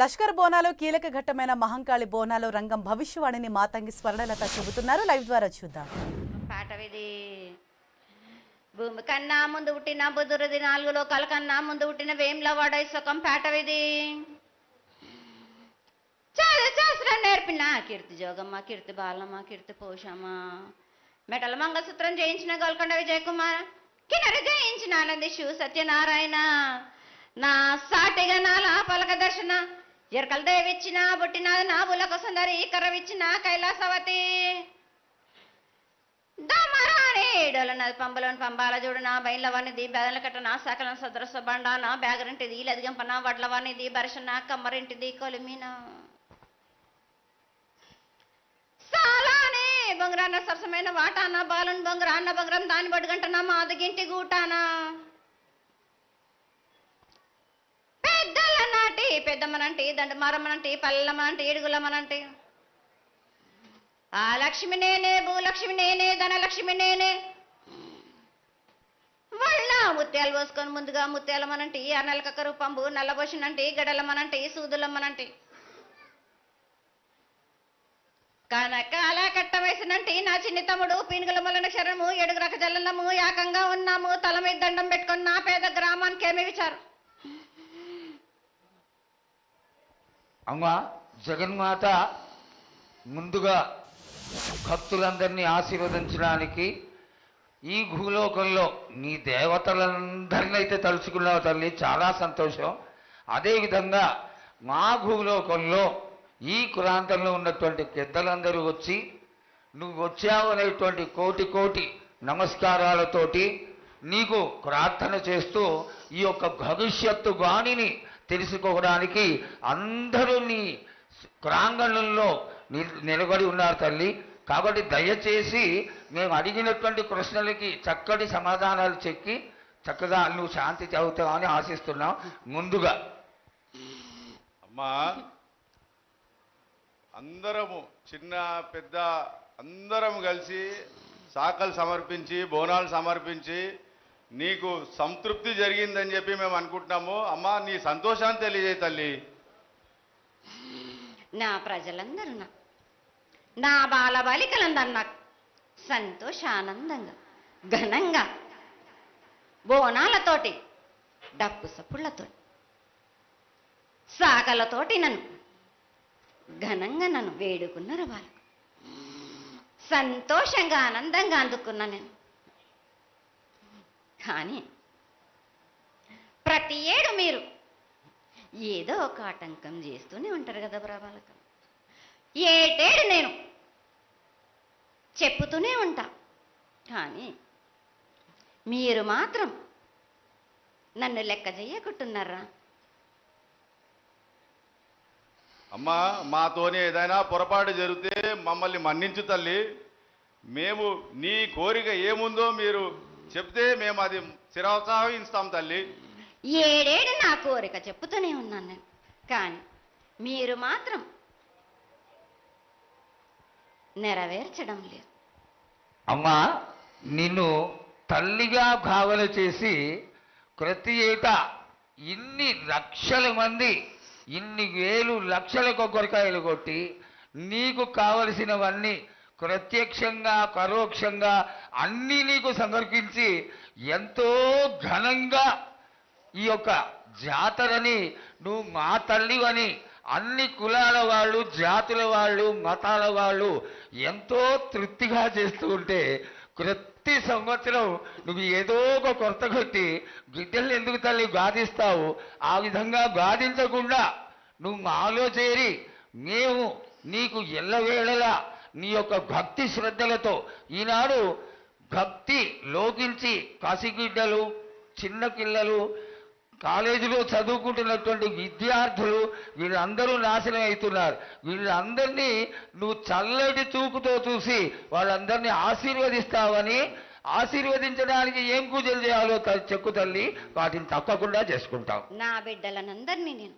లష్కర్ బోనాలో కీలక ఘట్టమైన మహంకాళి బోనాలో రంగం భవిష్యవాణిని మాతంగి స్వర్ణలత చెబుతున్నారు. లైవ్ ద్వారా చూద్దాం. పాటవిది భూమి కన్నా ముందు పుట్టిన బుధురది నాలుగు లోకాల కన్నా ముందు పుట్టిన వేమ్ల వాడై సుఖం పాటవిది. చాలా శాస్త్రం నేర్పిన కీర్తి జోగమ్మ కీర్తి బాలమ్మ కీర్తి పోషమ్మ. మెటల మంగళసూత్రం జయించిన గోల్కొండ విజయ్ కుమార్ కిన్నెర జయించిన శివ సత్యనారాయణ. నా సాటిగా నాలా పలక దర్శన ఎరకల దేవిచ్చిన బుట్టిన నా బులక సుందరి కరవిచ్చిన కైలాసవతి. దమరాని పంబలోని పంబాల చూడన బయలవనిది బెదల కట్టన సకలం సదరస బండాన బ్యాగరింటిది లదిగంపన వడ్లవనిది బరసన కమ్మరింటిది కొలిమిన. సాలానే బొంగరాన్న సరసమైన వాటాన బాలుని బొంగరాన్న బొంగరం దాని బడుగంటన మాదగింటి గూటానా. పెద్దల నాటి పెద్దమ్మనంటి దండమారమ్మనంటి పల్లమ్మనంటి ఏడుగులమ్మనంటి. ఆ లక్ష్మి నేనే భూలక్ష్మి నేనే ధనలక్ష్మి నేనే. వాళ్ళ ముత్యాలు పోసుకొని ముందుగా ముత్యాలమ్మనంటి ఆ నలకక్క రూపంబు నల్లబోసినంటి గడలమ్మనంటి సూదులమ్మనంటి. కనకాల కట్టవేసినంటి నా చిన్ని తమ్ముడు పీనుగుల మొలన శరణము ఎడుగు రక జల్లము ఏకంగా ఉన్నాము తల మీద దండం పెట్టుకున్న నా పేద గ్రామానికి ఏమి విచారం? అమ్మా జగన్మాత ముందుగా భక్తులందరినీ ఆశీర్వదించడానికి ఈ భూలోకంలో నీ దేవతలందరినీ అయితే తలుచుకున్నావు తల్లి చాలా సంతోషం. అదేవిధంగా మా భూలోకంలో ఈ ప్రాంతంలో ఉన్నటువంటి పెద్దలందరూ వచ్చి నువ్వు వచ్చావు అనేటువంటి కోటి కోటి నమస్కారాలతోటి నీకు ప్రార్థన చేస్తూ ఈ యొక్క భవిష్యత్తు వాణిని తెలుసుకోవడానికి అందరూ నీ ప్రాంగణంలో నిలబడి ఉన్నారు తల్లి. కాబట్టి దయచేసి మేము అడిగినటువంటి ప్రశ్నలకి చక్కటి సమాధానాలు చెక్కి చక్కగా నువ్వు శాంతి చదువుతావని ఆశిస్తున్నాం. ముందుగా. అమ్మా అందరము చిన్న పెద్ద అందరం కలిసి శాఖలు సమర్పించి బోనాలు సమర్పించి నీకు సంతృప్తి జరిగిందని చెప్పి మేము అనుకుంటున్నాము. అమ్మా నీ సంతోషాన్ని తెలియజే తల్లి. నా ప్రజలందరూ నా బాలబాలికలందరూ నాకు సంతోషానందంగా ఘనంగా బోనాలతోటి డప్పు సప్పుళ్ళతో సాకలతోటి నన్ను ఘనంగా నన్ను వేడుకున్నారు వాళ్ళు. సంతోషంగా ఆనందంగా అందుకున్నా నేను. కానీ ప్రతి ఏడు మీరు ఏదో ఒక ఆటంకం చేస్తూనే ఉంటారు కదా ప్రభాలకం ఏటేడు నేను చెప్పుతూనే ఉంటా. కానీ మీరు మాత్రం నన్ను లెక్క చెయ్యకుంటున్నారా? అమ్మా మాతోనే ఏదైనా పొరపాటు జరిగితే మమ్మల్ని మన్నించు తల్లి. మేము నీ కోరిక ఏముందో మీరు చెప్తే మేము అది శిరోత్సాహిస్తాం తల్లి. ఏడేడు నా కోరిక చెప్పుతూనే ఉన్నాను నేను. కానీ మీరు మాత్రం నెరవేర్చడం లేదు. అమ్మా నిన్ను తల్లిగా భావన చేసి ప్రతి ఏటా ఇన్ని లక్షల మంది ఇన్ని వేలు లక్షల కొబ్బరికాయలు కొట్టి నీకు కావలసినవన్నీ ప్రత్యక్షంగా పరోక్షంగా అన్నీ నీకు సమర్పించి ఎంతో ఘనంగా ఈ యొక్క జాతరని నువ్వు మా తల్లివని అన్ని కులాల వాళ్ళు జాతుల వాళ్ళు మతాల వాళ్ళు ఎంతో తృప్తిగా చేస్తూ ఉంటే ప్రతి సంవత్సరం నువ్వు ఏదో ఒక కొరత కొట్టి బిడ్డల్ని ఎందుకు తల్లి గాదిస్తావు ఆ విధంగా గాదించకుండా నువ్వు మాలో చేరి మేము నీకు ఎల్లవేళలా నీ యొక్క భక్తి శ్రద్ధలతో ఈనాడు భక్తి లోకించి కసిగిడ్డలు చిన్న పిల్లలు కాలేజీలో చదువుకుంటున్నటువంటి విద్యార్థులు వీళ్ళందరూ నాశనం అవుతున్నారు. వీళ్ళందరినీ నువ్వు చల్లటి చూపుతో చూసి వాళ్ళందరినీ ఆశీర్వదిస్తావని ఆశీర్వదించడానికి ఏం పూజలు చేయాలో చెక్కు తల్లి వాటిని తప్పకుండా చేసుకుంటాం నా బిడ్డలనందరినీ నేను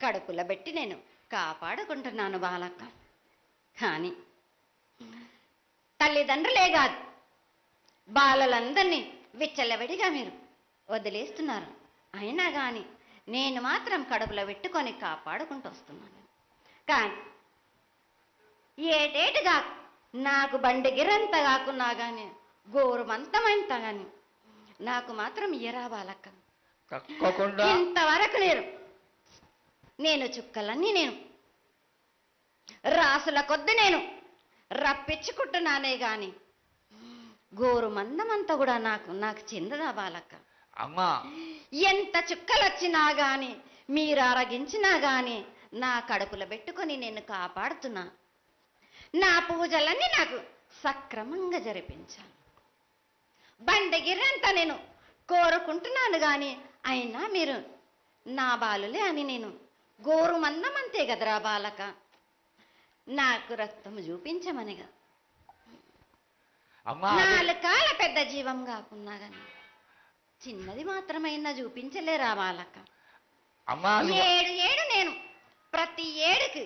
కడుపుల పెట్టి నేను కాపాడుకుంటున్నాను బాలక్క. కానీ తల్లిదండ్రులే కాదు బాలలందరినీ విచ్చలవిడిగా మీరు వదిలేస్తున్నారు. అయినా కానీ నేను మాత్రం కడుపులో పెట్టుకొని కాపాడుకుంటూ వస్తున్నాను. కానీ ఏటేటుగా నాకు బండి గిరంత కాకున్నా కానీ గోరుమంతమంత కానీ నాకు మాత్రం ఇయరా బాలక్క తప్పకుండా ఇంతవరకు లేరు. నేను చుక్కలన్నీ నేను రాసుల కొద్ది నేను రప్పించుకుంటున్నానే గాని. గోరు మందమంతా కూడా నాకు నాకు చెందదా బాలక్క అమ్మా. ఎంత చుక్కలు వచ్చినా గాని మీరు అరగించినా గాని నా కడుపులో పెట్టుకొని నేను కాపాడుతున్నా. నా పూజలన్నీ నాకు సక్రమంగా జరిపించాలి. బండగిరంతా నేను కోరుకుంటున్నాను గాని అయినా మీరు నా బాలులే అని నేను గోరు మందం అంతే కదరా బాలక. నాకు రక్తం చూపించమనిగా. అమ్మా అది- నాలుగు కాల పెద్ద జీవం కాకున్నా గాని చిన్నది మాత్రమైనా చూపించలేరా నువ్వు- ఏడు ఏడు నేను ప్రతి ఏడుకి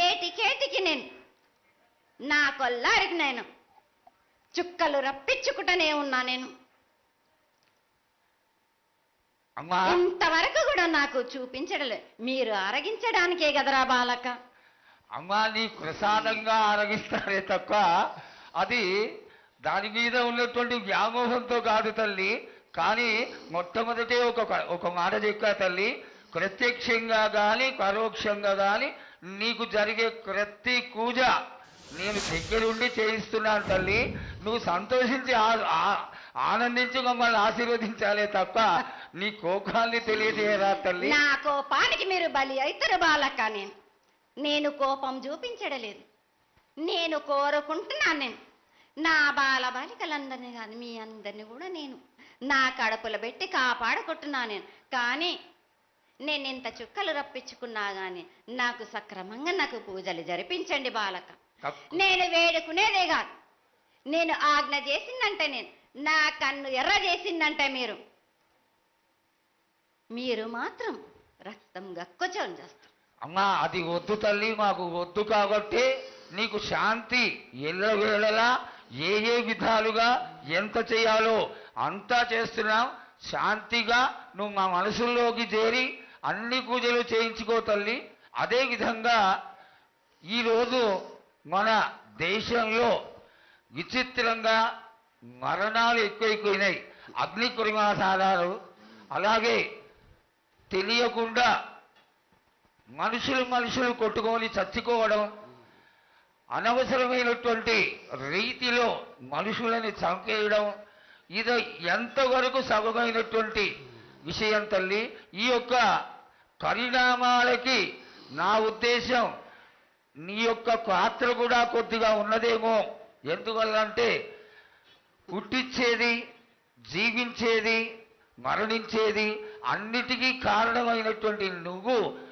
ఏటికేటికి నేను నా కొల్లారికి నేను చుక్కలు రప్పించుకుంటూనే ఉన్నా నేను. ఇంతవరకు కూడా నాకు చూపించడం లేదు. మీరు అరగించడానికే కదరా బాలక అమ్మాని ప్రసాదంగా ఆరగిస్తారే తప్ప అది దాని మీద ఉన్నటువంటి వ్యామోహంతో కాదు తల్లి. కానీ మొట్టమొదటే ఒక ఒక మాట చెప్పా తల్లి ప్రత్యక్షంగా కానీ పరోక్షంగా కానీ నీకు జరిగే ప్రతి పూజ నేను దగ్గరుండి చేయిస్తున్నాను తల్లి. నువ్వు సంతోషించి ఆ- ఆనందించి మమ్మల్ని ఆశీర్వదించాలే తప్ప నీ కోపాన్ని తెలియజేయరా తల్లి. నా కోపానికి మీరు బలి అవుతారు బాలక్క నేను. నేను కోపం చూపించడలేదు. నేను కోరుకుంటున్నాను నేను. నా బాల బాలికలందరినీ కానీ మీ అందరిని కూడా నేను. నా కడుపులో పెట్టి కాపాడుకుంటున్నాను నేను. కానీ నేను ఇంత చుక్కలు రప్పించుకున్నా కానీ నాకు సక్రమంగా నాకు పూజలు జరిపించండి బాలక. నేను వేడుకునేదే కాదు. నేను ఆజ్ఞ చేసిందంటే నేను. నా కన్ను ఎర్ర చేసిందంటే మీరు. మీరు మాత్రం రక్తం గక్కుచం చేస్తారు. అమ్మా అది వద్దు తల్లి మాకు వద్దు కాబట్టి నీకు శాంతి. ఎల్లవేళలా ఏ ఏ విధాలుగా ఎంత చేయాలో అంతా చేస్తున్నాం. శాంతిగా నువ్వు మా మనసుల్లోకి చేరి అన్ని పూజలు చేయించుకో తల్లి. అదే విధంగా ఈరోజు మన దేశంలో విచిత్రంగా మరణాలు ఎక్కువైపోయినాయి. అగ్ని కురిమాసాలు అలాగే తెలియకుండా మనుషులు మనుషులు కొట్టుకొని చచ్చిపోవడం అనవసరమైనటువంటి రీతిలో మనుషులని చంపేయడం. ఇది ఎంతవరకు సగమైనటువంటి విషయం తల్లి ఈ యొక్క పరిణామాలకి నా ఉద్దేశం నీ యొక్క పాత్ర కూడా కొద్దిగా ఉన్నదేమో. ఎందువల్లంటే పుట్టించేది జీవించేది మరణించేది అన్నిటికీ కారణమైనటువంటి నువ్వు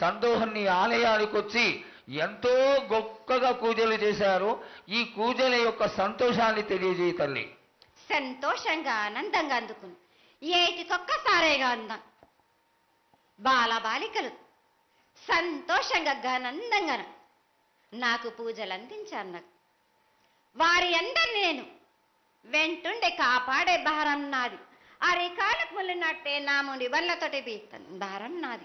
సందోహాన్ని ఆలయానికి వచ్చి ఎంతో గొప్పగా పూజలు చేశారు. ఈ పూజల యొక్క సంతోషాన్ని తెలియజేయ తల్లి. సంతోషంగా ఆనందంగా అందుకుని. ఏటికొక్కసారేగా అందాం. బాలబాలికలు సంతోషంగా ఘనందంగా నాకు పూజలు అందించారు నాకు వారి అందరిని నేను వెంటుండే కాపాడే భారం నాది. అరికాలకు ముళ్ళినట్టే నాముని వల్లతోటి బీక్తాను భారం నాది.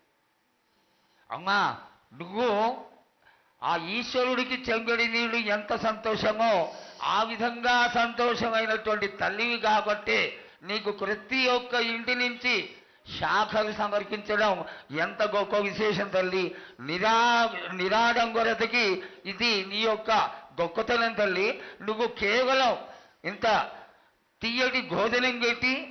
అమ్మా నువ్వు ఆ ఈశ్వరుడికి చెంగడి నీళ్ళు ఎంత సంతోషమో ఆ విధంగా సంతోషమైనటువంటి తల్లివి కాబట్టి నీకు ప్రతి ఒక్క ఇంటి నుంచి శాఖలు సమర్పించడం ఎంత గొప్ప విశేషం తల్లి. నిరా నిరాడంబరతకి ఇది నీ యొక్క గొప్పతనం తల్లి. నువ్వు కేవలం ఇంత తీయటి గోధనం పెట్టి